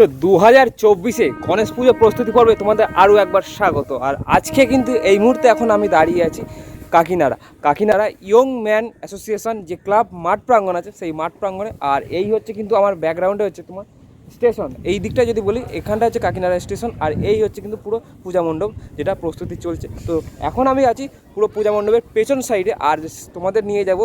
তো দু হাজার চব্বিশে গণেশ পুজো প্রস্তুতি পর্বে তোমাদের আরও একবার স্বাগত। আর আজকে কিন্তু এই মুহূর্তে এখন আমি দাঁড়িয়ে আছি Kakinara. Kakinara young man association যে ক্লাব মাঠ প্রাঙ্গণ আছে সেই মাঠ প্রাঙ্গণে। আর এই হচ্ছে কিন্তু আমার ব্যাকগ্রাউন্ডে হচ্ছে তোমার স্টেশন। এই দিকটা যদি বলি, এখানটা হচ্ছে কাকিনাড়া স্টেশন। আর এই হচ্ছে কিন্তু পুরো পূজা মণ্ডপ যেটা প্রস্তুতি চলছে। তো এখন আমি আছি পুরো পূজা মণ্ডপের পেছন সাইডে আর তোমাদের নিয়ে যাব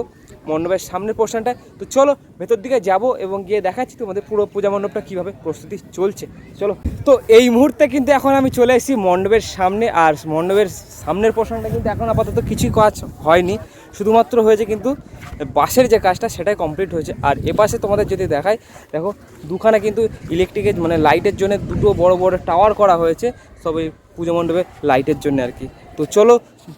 মণ্ডপের সামনের পোর্শনটায় তো চলো, ভেতর দিকে যাব এবং গিয়ে দেখাচ্ছি তোমাদের পুরো পূজা মণ্ডপটা কীভাবে প্রস্তুতি চলছে। চলো, তো এই মুহূর্তে কিন্তু এখন আমি চলে এসেছি মণ্ডপের সামনে আর মণ্ডপের সামনের পোর্শনটা কিন্তু এখন আপাতত কিছুই কাজ হয়নি। শুধুমাত্র হয়েছে কিন্তু বাসের যে কাজটা সেটাই কমপ্লিট হয়েছে। আর এপাশে তোমাদের যদি দেখায় দেখো দুখানা কিন্তু ইলেকট্রিকের মানে লাইটের জন্য দুটো বড় বড় টাওয়ার করা হয়েছে। সব এই পুজো মণ্ডপে লাইটের জন্য আর কি। তো চলো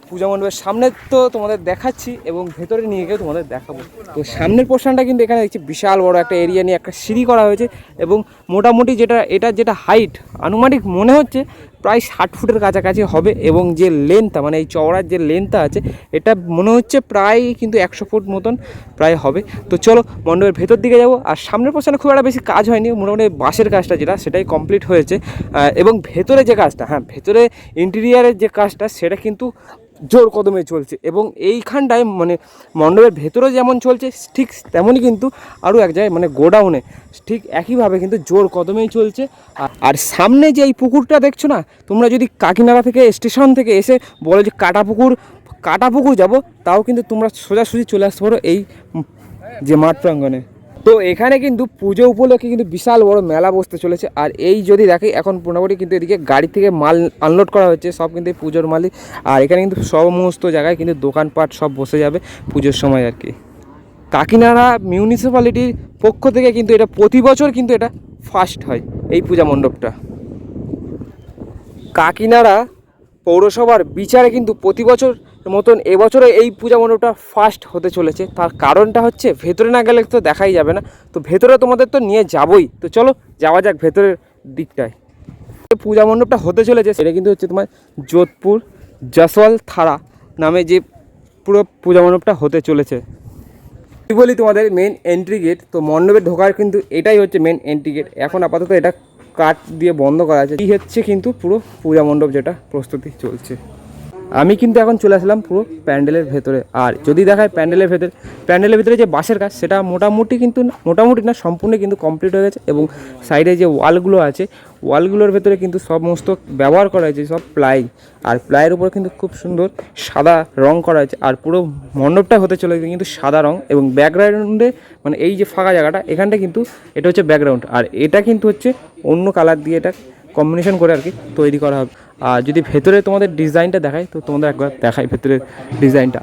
পূজা মণ্ডপের সামনে তো তোমাদের দেখাচ্ছি এবং ভেতরে নিয়ে গিয়ে তোমাদের দেখাবো। তো সামনের পোর্শনটা কিন্তু এখানে দেখছি বিশাল বড় একটা এরিয়া নিয়ে একটা সিঁড়ি করা হয়েছে এবং মোটামুটি যেটা, এটা যেটা হাইট আনুমানিক মনে হচ্ছে প্রায় ষাট ফুটের কাছাকাছি হবে এবং যে লেন্থটা মানে এই চওড়ার যে লেন্থটা আছে, এটা মনে হচ্ছে প্রায় কিন্তু একশো ফুট মতন প্রায় হবে। তো চলো মণ্ডপের ভেতর দিকে যাব, আর সামনের পোর্শনে খুব একটা বেশি কাজ হয়নি, মোটামুটি বাঁশের কাজটা যেটা, সেটাই কমপ্লিট হয়েছে। এবং ভেতরে যে কাজটা হ্যাঁ ভেতরে ইন্টেরিয়ারের যে কাজটা, সেটা কিন্তু জোর কদমে চলছে এবং এইখানটায় মানে মণ্ডপের ভেতরে যেমন চলছে, ঠিক তেমনই কিন্তু আরও এক জায়গায় মানে গোডাউনে ঠিক একইভাবে কিন্তু জোর কদমেই চলছে। আর- সামনে যে এই পুকুরটা দেখছ না, তোমরা যদি কাকিনাড়া থেকে স্টেশন থেকে এসে বলো যে কাটা পুকুর কাটা পুকুর যাব, তাও কিন্তু তোমরা সোজাসুজি চলে আসতে পারো এই যে মাঠ প্রাঙ্গণে। তো এখানে কিন্তু পুজো উপলক্ষে কিন্তু বিশাল বড় মেলা বসতে চলেছে। আর এই যদি দেখি, এখন মোটামুটি কিন্তু এদিকে গাড়ি থেকে মাল আনলোড করা হচ্ছে, সব কিন্তু এই পুজোর মালই। আর এখানে কিন্তু সমস্ত জায়গায় কিন্তু দোকানপাট সব বসে যাবে পুজোর সময় আর কি। কাকিনাড়া মিউনিসিপ্যালিটির পক্ষ থেকে কিন্তু এটা প্রতি বছর কিন্তু এটা ফার্স্ট হয়, এই পূজা মণ্ডপটা। কাকিনাড়া পৌরসভার বিচারে কিন্তু প্রতি বছর মতন এবছরে এই পূজা মণ্ডপটা ফার্স্ট হতে চলেছে। তার কারণটা হচ্ছে ভেতরে না গেলে তো দেখাই যাবে না। তো ভেতরে তোমাদের তো নিয়ে যাবই। তো চলো যাওয়া যাক ভেতরের দিকটায়। পূজা মণ্ডপটা হতে চলেছে, সেটা কিন্তু হচ্ছে তোমার যোধপুর জসওয়াল থারা নামে যে পুরো পূজা মণ্ডপটা হতে চলেছে। বলি তোমাদের মেন এন্ট্রি গেট তো মণ্ডপে ঢোকার কিন্তু এটাই হচ্ছে মেন এন্ট্রি গেট এখন আপাতত এটা কাঠ দিয়ে বন্ধ করা আছে। এই হচ্ছে কিন্তু পুরো পূজা মণ্ডপ যেটা প্রস্তুতি চলছে। আমি কিন্তু এখন চলে আসলাম পুরো প্যান্ডেলের ভেতরে। আর যদি দেখায় প্যান্ডেলের ভেতরে প্যান্ডেলের ভেতরে যে বাঁশের কাজ, সেটা মোটামুটি কিন্তু মোটামুটি না, সম্পূর্ণ কিন্তু কমপ্লিট হয়ে গেছে এবং সাইডে যে ওয়ালগুলো আছে, ওয়ালগুলোর ভেতরে কিন্তু সমস্ত ব্যবহার করা হয়েছে, সব প্লাই। আর প্লাইয়ের উপর কিন্তু খুব সুন্দর সাদা রং করা হয়েছে। আর পুরো মণ্ডপটা হতে চলেছে কিন্তু সাদা রং এবং ব্যাকগ্রাউন্ডে মানে এই যে ফাঁকা জায়গাটা, এখানটা কিন্তু এটা হচ্ছে ব্যাকগ্রাউন্ড আর এটা কিন্তু হচ্ছে অন্য কালার দিয়ে এটা কম্বিনেশন করে আর কি তৈরি করা হবে। আর যদি ভেতরে তোমাদের ডিজাইনটা দেখায় তো তোমাদের একবার দেখাই ভেতরের ডিজাইনটা।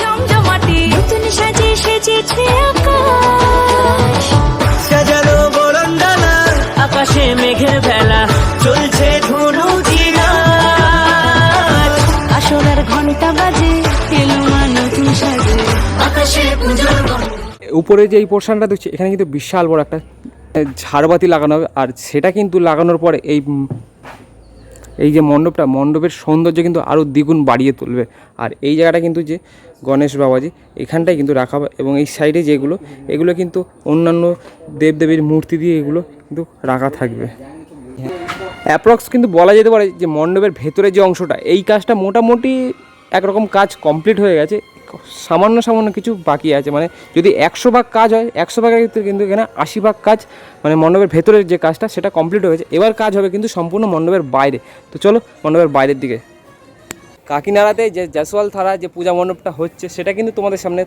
জমজমাটি নতুন সাজে সেজেছে আকাশ। সাজানো বরণডালা আকাশে মেঘের ভেলা চলছে ধনু আসলার ঘণ্টা বাজে নতুন সাজে আকাশে উপরে যে এই পোর্শনটা দেখছি এখানে কিন্তু বিশাল বড় একটা ঝাড়বাতি লাগানো হবে। আর সেটা কিন্তু লাগানোর পরে এই এই যে মণ্ডপটা, মণ্ডপের সৌন্দর্য কিন্তু আরও দ্বিগুণ বাড়িয়ে তুলবে। আর এই জায়গাটা কিন্তু যে গণেশ বাবাজি, এখানটায় কিন্তু রাখা হবে এবং এই সাইডে যেগুলো, এগুলো কিন্তু অন্যান্য দেবদেবীর মূর্তি দিয়ে এগুলো কিন্তু রাখা থাকবে। অ্যাপ্রক্স কিন্তু বলা যেতে পারে যে মণ্ডপের ভেতরে যে অংশটা, এই কাজটা মোটামুটি একরকম কাজ কমপ্লিট হয়ে গেছে। সামান্য সামান্য কিছু বাকি আছে। মানে যদি একশো ভাগ কাজ হয়, একশো ভাগের ক্ষেত্রে কিন্তু এখানে আশি ভাগ কাজ মানে মণ্ডপের ভেতরের যে কাজটা সেটা কমপ্লিট হয়েছে এবার কাজ হবে কিন্তু সম্পূর্ণ মণ্ডপের বাইরে। তো চলো মণ্ডপের বাইরের দিকে। কাকিনাড়াতে যে জাসওয়াল থারা যে পূজা মণ্ডপটা হচ্ছে, সেটা কিন্তু তোমাদের সামনে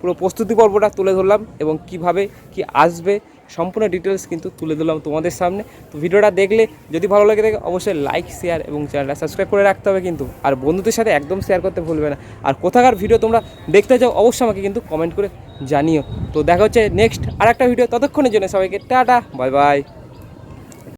পুরো প্রস্তুতি পর্বটা তুলে ধরলাম এবং কীভাবে কি আসবে সম্পূর্ণ ডিটেলস কিন্তু তুলে দিলাম তোমাদের সামনে। তো ভিডিওটা দেখলে যদি ভালো লাগে থাকে, অবশ্যই লাইক শেয়ার এবং চ্যানেলটা সাবস্ক্রাইব করে রাখতে হবে কিন্তু। আর বন্ধুদের সাথে একদম শেয়ার করতে ভুলবে না। আর কোথাকার ভিডিও তোমরা দেখতে চাও, অবশ্যই আমাকে কিন্তু কমেন্ট করে জানিও। তো দেখা হচ্ছে নেক্সট আর একটা ভিডিও ততক্ষণের জন্য সবাইকে টাটা বাই বাই